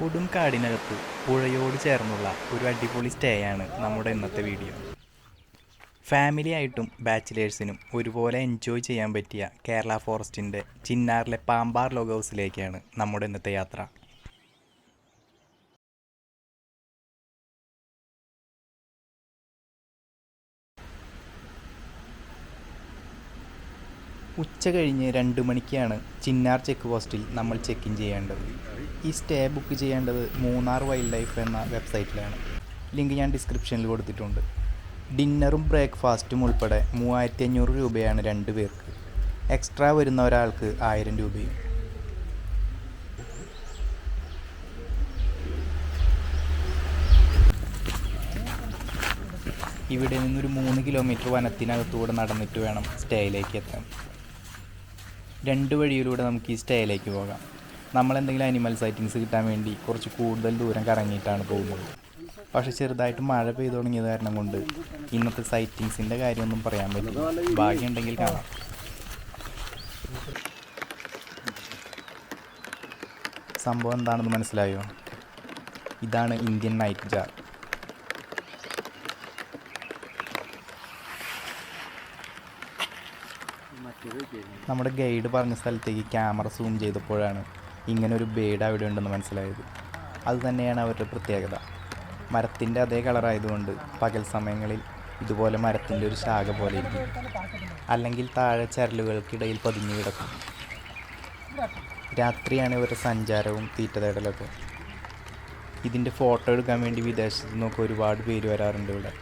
കൊടും കാടിനകത്ത് പുഴയോട് ചേർന്നുള്ള ഒരു അടിപൊളി സ്റ്റേ ആണ് നമ്മുടെ ഇന്നത്തെ വീഡിയോ ഫാമിലി ആയിട്ടും ബാച്ചിലേഴ്സിനും ഒരുപോലെ എൻജോയ് ചെയ്യാൻ പറ്റിയ കേരള ഫോറസ്റ്റിന്റെ ചിന്നാറിലെ പാമ്പാർ ലോഗ് ഹൗസിലേക്കാണ് നമ്മുടെ ഇന്നത്തെ യാത്ര. ഉച്ച കഴിഞ്ഞ് രണ്ട് മണിക്കാണ് ചിന്നാർ ചെക്ക് പോസ്റ്റിൽ നമ്മൾ ചെക്ക് ഇൻ ചെയ്യേണ്ടത്. ഈ സ്റ്റേ ബുക്ക് ചെയ്യേണ്ടത് മൂന്നാർ വൈൽഡ് ലൈഫ് എന്ന വെബ്സൈറ്റിലാണ് ലിങ്ക് ഞാൻ ഡിസ്ക്രിപ്ഷനിൽ കൊടുത്തിട്ടുണ്ട്. ഡിന്നറും ബ്രേക്ക്ഫാസ്റ്റും ഉൾപ്പെടെ മൂവായിരത്തി അഞ്ഞൂറ് രൂപയാണ് രണ്ട് പേർക്ക്. എക്സ്ട്രാ വരുന്ന ഒരാൾക്ക് ആയിരം രൂപയും. ഇവിടെ നിന്നൊരു മൂന്ന് കിലോമീറ്റർ വനത്തിനകത്തൂടെ നടന്നിട്ട് വേണം സ്റ്റേയിലേക്ക് എത്താൻ. രണ്ട് വഴിയിലൂടെ നമുക്ക് ഈ സ്റ്റേയിലേക്ക് പോകാം. നമ്മളെന്തെങ്കിലും അനിമൽ സൈറ്റിങ്സ് കിട്ടാൻ വേണ്ടി കുറച്ച് കൂടുതൽ ദൂരം കറങ്ങിയിട്ടാണ് പോകുന്നത്. പക്ഷേ ചെറുതായിട്ട് മഴ പെയ്തു തുടങ്ങിയത് കാരണം കൊണ്ട് ഇന്നത്തെ സൈറ്റിങ്സിന്റെ കാര്യമൊന്നും പറയാൻ പറ്റില്ല. ഭാഗ്യമുണ്ടെങ്കിൽ കാണാം. സംഭവം എന്താണെന്ന് മനസ്സിലായോ? ഇതാണ് ഇന്ത്യൻ നൈറ്റ് ജാർ നമ്മുടെ ഗൈഡ് പറഞ്ഞ സ്ഥലത്തേക്ക് ക്യാമറ സൂം ചെയ്തപ്പോഴാണ് ഇങ്ങനെ ഒരു ബേഡ് അവിടെ ഉണ്ടെന്ന് മനസ്സിലായത്. അത് തന്നെയാണ് അവരുടെ പ്രത്യേകത. മരത്തിന്റെ അതേ കളറായതുകൊണ്ട് പകൽ സമയങ്ങളിൽ ഇതുപോലെ മരത്തിന്റെ ഒരു ശാഖ പോലെ ഇരിക്കും. അല്ലെങ്കിൽ താഴെ ചരലുകൾക്കിടയിൽ പതിഞ്ഞു കിടക്കും. രാത്രിയാണ് ഇവരുടെ സഞ്ചാരവും തീറ്റ തേടലൊക്കെ. ഇതിന്റെ ഫോട്ടോ എടുക്കാൻ വേണ്ടി വിദേശത്തു നിന്നൊക്കെ ഒരുപാട് പേര് വരാറുണ്ട് ഇവിടെ.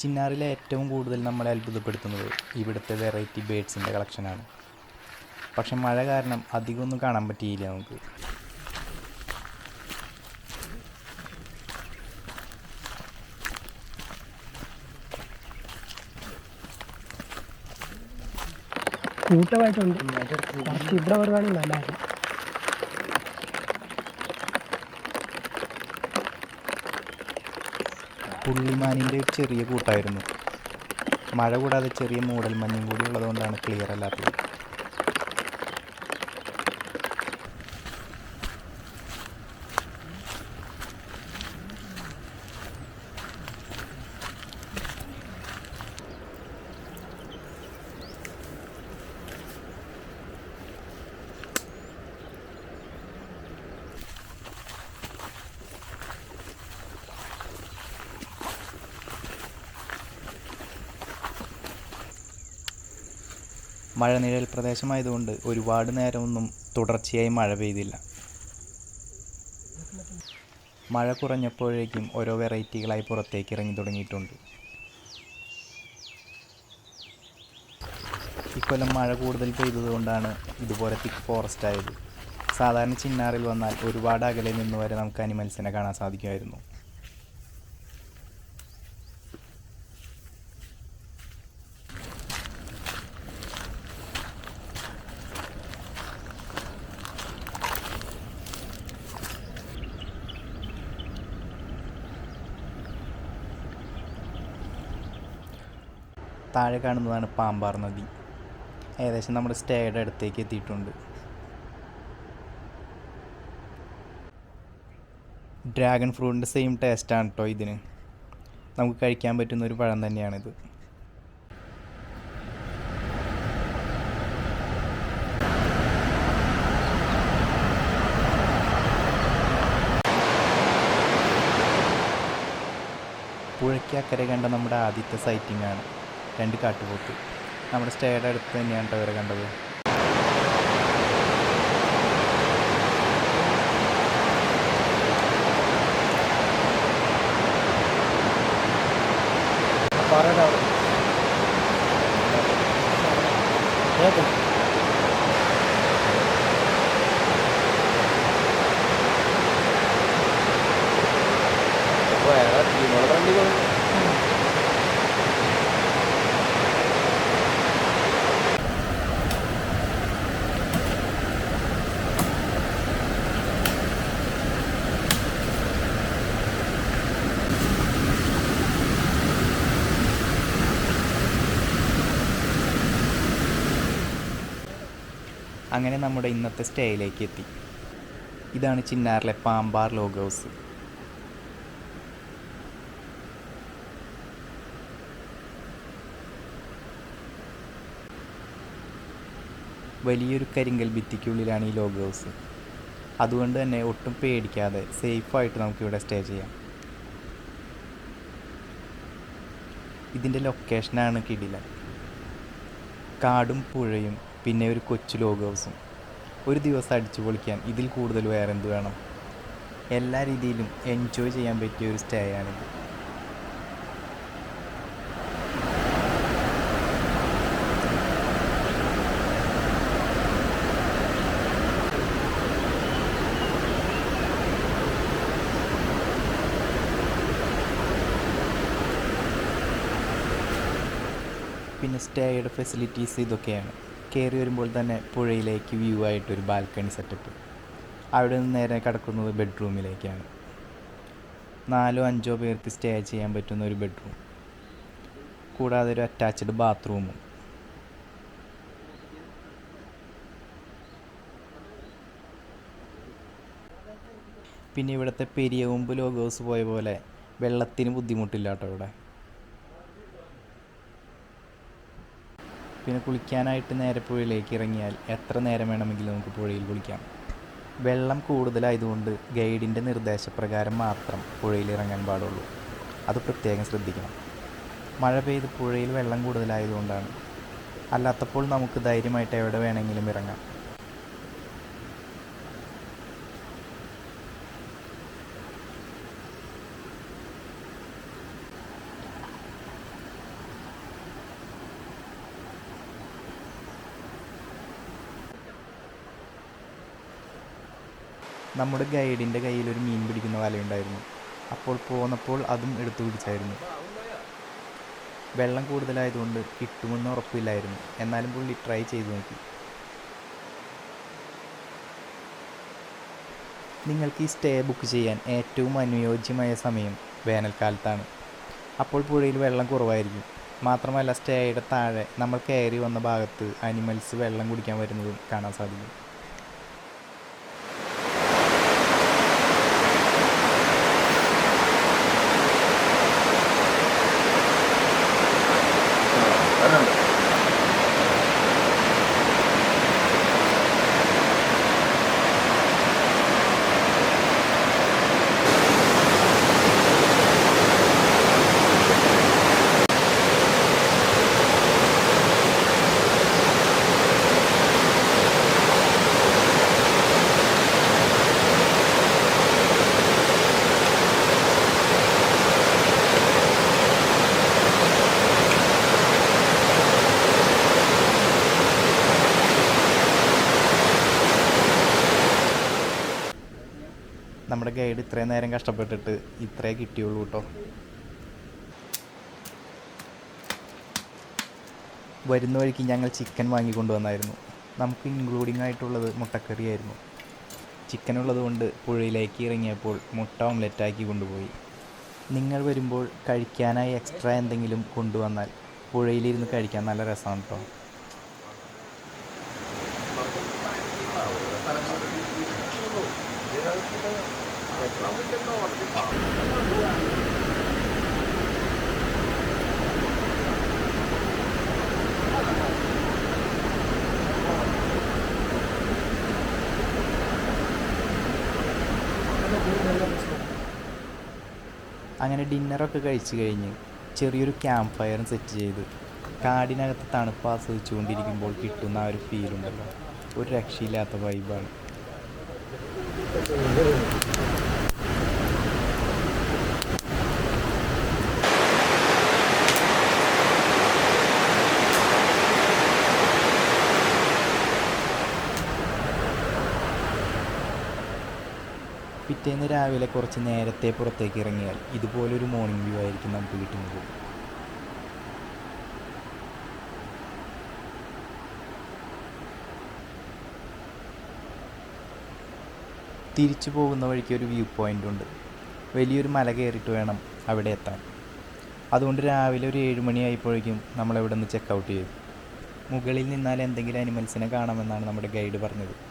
ചിന്നാറിലെ ഏറ്റവും കൂടുതൽ നമ്മളെ അത്ഭുതപ്പെടുത്തുന്നത് ഇവിടുത്തെ വെറൈറ്റി ബേഡ്സിന്റെ കളക്ഷനാണ് പക്ഷെ മഴ കാരണം അധികമൊന്നും കാണാൻ പറ്റിയില്ല നമുക്ക്. കൂട്ടമായിട്ടുണ്ട്. ഇവിടെ വരുവാണെങ്കിൽ നല്ലതായിരുന്നു. പുള്ളിമാനിന്റെ ചെറിയ കൂട്ടായിരുന്നു. മഴ കൂടാതെ ചെറിയ മൂടൽ മഞ്ഞും കൂടി ഉള്ളതുകൊണ്ടാണ് ക്ലിയർ അല്ലാത്തത്. മഴനിഴൽ പ്രദേശമായതുകൊണ്ട് ഒരുപാട് നേരമൊന്നും തുടർച്ചയായി മഴ പെയ്തില്ല. മഴ കുറഞ്ഞപ്പോഴേക്കും ഓരോ വെറൈറ്റികളായി പുറത്തേക്ക് ഇറങ്ങി തുടങ്ങിയിട്ടുണ്ട്. ഇക്കൊല്ലം മഴ കൂടുതൽ പെയ്തതുകൊണ്ടാണ് ഇതുപോലെ തിക്ക് ഫോറസ്റ്റ് ആയത്. സാധാരണ ചിന്നാറിൽ വന്നാൽ ഒരുപാട് അകലെ നിന്ന് വരെ നമുക്ക് അനിമൽസിനെ കാണാൻ സാധിക്കുമായിരുന്നു. താഴെ കാണുന്നതാണ് പാമ്പാർ നദി. ഏകദേശം നമ്മുടെ സ്റ്റേയുടെ അടുത്തേക്ക് എത്തിയിട്ടുണ്ട്. ഡ്രാഗൺ ഫ്രൂട്ടിന്റെ സെയിം ടേസ്റ്റാണ് കേട്ടോ ഇതിന്. നമുക്ക് കഴിക്കാൻ പറ്റുന്ന ഒരു പഴം തന്നെയാണിത്. പുഴയ്ക്കക്കരെ കണ്ട നമ്മുടെ ആദ്യത്തെ സൈറ്റിംഗ് ആണ്. രണ്ട് കാട്ടുപോത്ത്. നമ്മുടെ സ്റ്റേയുടെ അടുത്ത് തന്നെയാണ് ഇവരെ കണ്ടത് പാറയുടെ അവിടെ കേട്ടോ പോയാ അങ്ങനെ നമ്മുടെ ഇന്നത്തെ സ്റ്റേയിലേക്ക് എത്തി. ഇതാണ് ചിന്നാറിലെ പാമ്പാർ ലോഗ് ഹൗസ്. വലിയൊരു കരിങ്കൽ ഭിത്തിക്കുള്ളിലാണ് ഈ ലോഗ് ഹൗസ്. അതുകൊണ്ട് തന്നെ ഒട്ടും പേടിക്കാതെ സേഫായിട്ട് നമുക്കിവിടെ സ്റ്റേ ചെയ്യാം. ഇതിന്റെ ലൊക്കേഷനാണ് കിടില കാടും പുഴയും പിന്നെ ഒരു കൊച്ചു ലോഗ് ഹൗസും ഒരു ദിവസം അടിച്ചു പൊളിക്കാൻ ഇതിൽ കൂടുതൽ വേറെ എന്ത് വേണം? എല്ലാ രീതിയിലും എൻജോയ് ചെയ്യാൻ പറ്റിയ ഒരു സ്റ്റേ ആണിത്. പിന്നെ സ്റ്റേയുടെ ഫെസിലിറ്റീസ് ഇതൊക്കെയാണ്. കയറി വരുമ്പോൾ തന്നെ പുഴയിലേക്ക് വ്യൂ ആയിട്ടൊരു ബാൽക്കണി സെറ്റപ്പ് അവിടെ നിന്ന് നേരെ കിടക്കുന്നത് ബെഡ്റൂമിലേക്കാണ് നാലോ അഞ്ചോ പേർക്ക് സ്റ്റേ ചെയ്യാൻ പറ്റുന്ന ഒരു ബെഡ്റൂം കൂടാതെ ഒരു അറ്റാച്ച്ഡ് ബാത്റൂമും പിന്നെ ഇവിടുത്തെ പെരിയവുമ്പ് ലോഗോസ് പോയ പോലെ വെള്ളത്തിന് ബുദ്ധിമുട്ടില്ല കേട്ടോ ഇവിടെ പിന്നെ കുളിക്കാനായിട്ട് നേരെ പുഴയിലേക്ക് ഇറങ്ങിയാൽ എത്ര നേരം വേണമെങ്കിലും നമുക്ക് പുഴയിൽ കുളിക്കാം. വെള്ളം കൂടുതലായതുകൊണ്ട് ഗൈഡിന്റെ നിർദ്ദേശപ്രകാരം മാത്രം പുഴയിൽ ഇറങ്ങാൻ പാടുള്ളൂ. അത് പ്രത്യേകം ശ്രദ്ധിക്കണം. മഴ പെയ്ത് പുഴയിൽ വെള്ളം കൂടുതലായതുകൊണ്ടാണ്. അല്ലാത്തപ്പോൾ നമുക്ക് ധൈര്യമായിട്ട് എവിടെ വേണമെങ്കിലും ഇറങ്ങാം. നമ്മുടെ ഗൈഡിന്റെ കയ്യിൽ ഒരു മീൻ പിടിക്കുന്ന വലയുണ്ടായിരുന്നു. അപ്പോൾ പോന്നപ്പോൾ അതും എടുത്തു പിടിച്ചായിരുന്നു. വെള്ളം കൂടുതലായതുകൊണ്ട് കിട്ടുമെന്ന് ഉറപ്പില്ലായിരുന്നു. എന്നാലും പുള്ളി ട്രൈ ചെയ്തു നോക്കി. നിങ്ങൾക്ക് ഈ സ്റ്റേ ബുക്ക് ചെയ്യാൻ ഏറ്റവും അനുയോജ്യമായ സമയം വേനൽക്കാലത്താണ്. അപ്പോൾ പുഴയിൽ വെള്ളം കുറവായിരിക്കും. മാത്രമല്ല സ്റ്റേയുടെ താഴെ നമ്മൾ കയറി വന്ന ഭാഗത്ത് അനിമൽസ് വെള്ളം കുടിക്കാൻ വരുന്നതും കാണാൻ സാധിക്കും. നമ്മുടെ ഗൈഡ് ഇത്രയും നേരം കഷ്ടപ്പെട്ടിട്ട് ഇത്രേ കിട്ടിയുള്ളൂ കേട്ടോ വരുന്ന വഴിക്ക് ഞങ്ങൾ ചിക്കൻ വാങ്ങിക്കൊണ്ടുവന്നായിരുന്നു നമുക്ക് ഇൻക്ലൂഡിംഗ് ആയിട്ടുള്ളത് മുട്ടക്കറിയായിരുന്നു. ചിക്കൻ ഉള്ളതുകൊണ്ട് പുഴയിലേക്ക് ഇറങ്ങിയപ്പോൾ മുട്ട ഓംലെറ്റ് ആക്കി കൊണ്ടുപോയി. നിങ്ങൾ വരുമ്പോൾ കഴിക്കാനായി എക്സ്ട്രാ എന്തെങ്കിലും കൊണ്ടുവന്നാൽ പുഴയിലിരുന്ന് കഴിക്കാൻ നല്ല രസമാണ് കേട്ടോ അങ്ങനെ ഡിന്നറൊക്കെ കഴിച്ചു കഴിഞ്ഞ് ചെറിയൊരു ക്യാമ്പ് ഫയറും സെറ്റ് ചെയ്ത് കാടിനകത്ത് തണുപ്പ് ആസ്വദിച്ചുകൊണ്ടിരിക്കുമ്പോൾ കിട്ടുന്ന ആ ഒരു ഫീലുണ്ടല്ലോ ഒരു രക്ഷയില്ലാത്ത വൈബാണ് പിറ്റേന്ന് രാവിലെ കുറച്ച് നേരത്തെ പുറത്തേക്ക് ഇറങ്ങിയാൽ ഇതുപോലൊരു മോർണിംഗ് വ്യൂ ആയിരിക്കും നമുക്ക് കിട്ടുന്നത്. തിരിച്ചു പോകുന്ന വഴിക്ക് ഒരു വ്യൂ പോയിന്റ് ഉണ്ട്. വലിയൊരു മല കയറിയിട്ട് വേണം അവിടെ എത്താൻ. അതുകൊണ്ട് രാവിലെ ഒരു ഏഴ് മണിയായപ്പോഴേക്കും നമ്മളെവിടെ നിന്ന് ചെക്ക് ഔട്ട് ചെയ്തു. മുകളിൽ നിന്നാൽ എന്തെങ്കിലും അനിമൽസിനെ കാണാമെന്നാണ് നമ്മുടെ ഗൈഡ് പറഞ്ഞത്.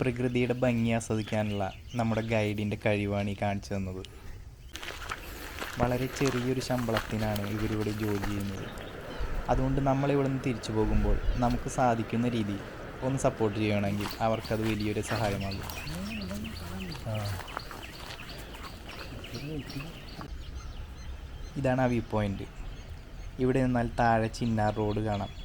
പ്രകൃതിയുടെ ഭംഗി ആസ്വദിക്കാനുള്ള നമ്മുടെ ഗൈഡിന്റെ കഴിവാണ് ഈ കാണിച്ചു തന്നത്. വളരെ ചെറിയൊരു ശമ്പളത്തിനാണ് ഇവരിവിടെ ജോലി ചെയ്യുന്നത്. അതുകൊണ്ട് നമ്മളിവിടെ നിന്ന് തിരിച്ചു പോകുമ്പോൾ നമുക്ക് സാധിക്കുന്ന രീതിയിൽ ഒന്ന് സപ്പോർട്ട് ചെയ്യണമെങ്കിൽ അവർക്കത് വലിയൊരു സഹായമാകും. ഇതാണ് ആ വ്യൂ പോയിന്റ് ഇവിടെ നിന്നാൽ താഴെ ചിന്നാർ റോഡ് കാണാം.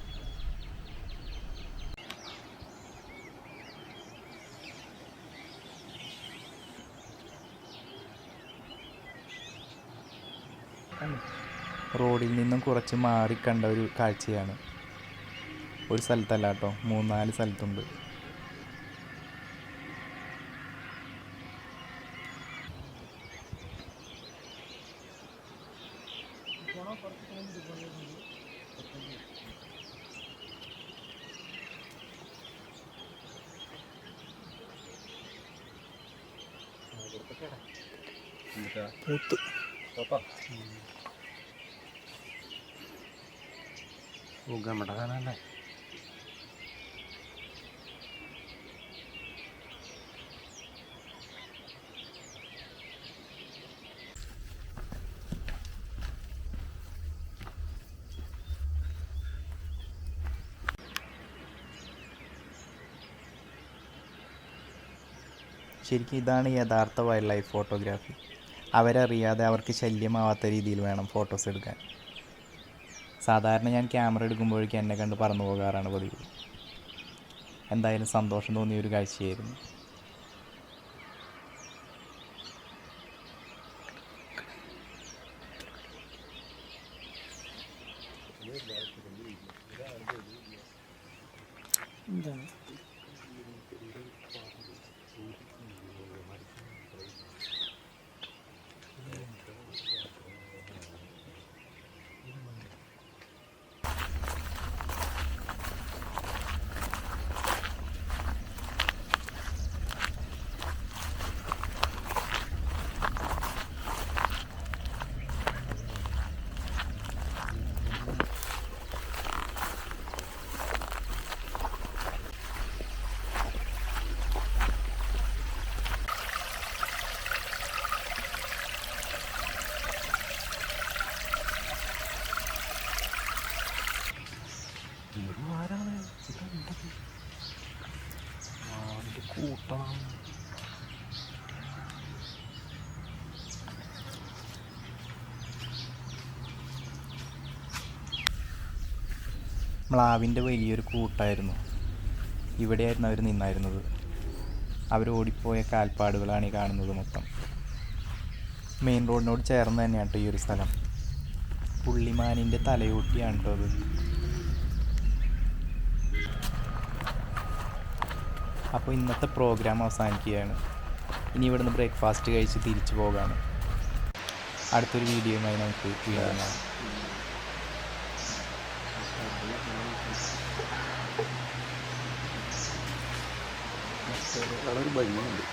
റോഡിൽ നിന്നും കുറച്ച് മാറി കണ്ട ഒരു കാഴ്ചയാണ്. ഒരു സ്ഥലത്തല്ല കേട്ടോ മൂന്നാൽ സ്ഥലത്തുണ്ട്. പൂത്ത്. നമ്മുടെ കാണാനല്ലേ ശരിക്കും ഇതാണ് യഥാർത്ഥ വൈൽഡ് ലൈഫ് ഫോട്ടോഗ്രാഫി അവരറിയാതെ അവർക്ക് ശല്യമാവാത്ത രീതിയിൽ വേണം ഫോട്ടോസ് എടുക്കാൻ. സാധാരണ ഞാൻ ക്യാമറ എടുക്കുമ്പോഴേക്കും എന്നെ കണ്ട് പറന്നു പോകാറാണ് പതിവ്. എന്തായാലും സന്തോഷം തോന്നിയ ഒരു കാഴ്ചയായിരുന്നു. കൂട്ടണം. മ്ലാവിന്റെ വലിയൊരു കൂട്ടായിരുന്നു. ഇവിടെയായിരുന്നു അവർ നിന്നായിരുന്നത്. അവർ ഓടിപ്പോയ കാൽപ്പാടുകളാണ് ഈ കാണുന്നത് മൊത്തം. മെയിൻ റോഡിനോട് ചേർന്ന് തന്നെയാണ് കേട്ടോ ഈ ഒരു സ്ഥലം. പുള്ളിമാനിന്റെ തലയോട്ടിയാണ് കേട്ടോ അത്? അപ്പോൾ ഇന്നത്തെ പ്രോഗ്രാം അവസാനിക്കുകയാണ്. ഇനി ഇവിടുന്ന് ബ്രേക്ക്ഫാസ്റ്റ് കഴിച്ച് തിരിച്ചു പോകാണ്. അടുത്തൊരു വീഡിയോയുമായി നമുക്ക് വീണ്ടും അവിടെ ഭംഗിയുണ്ട്.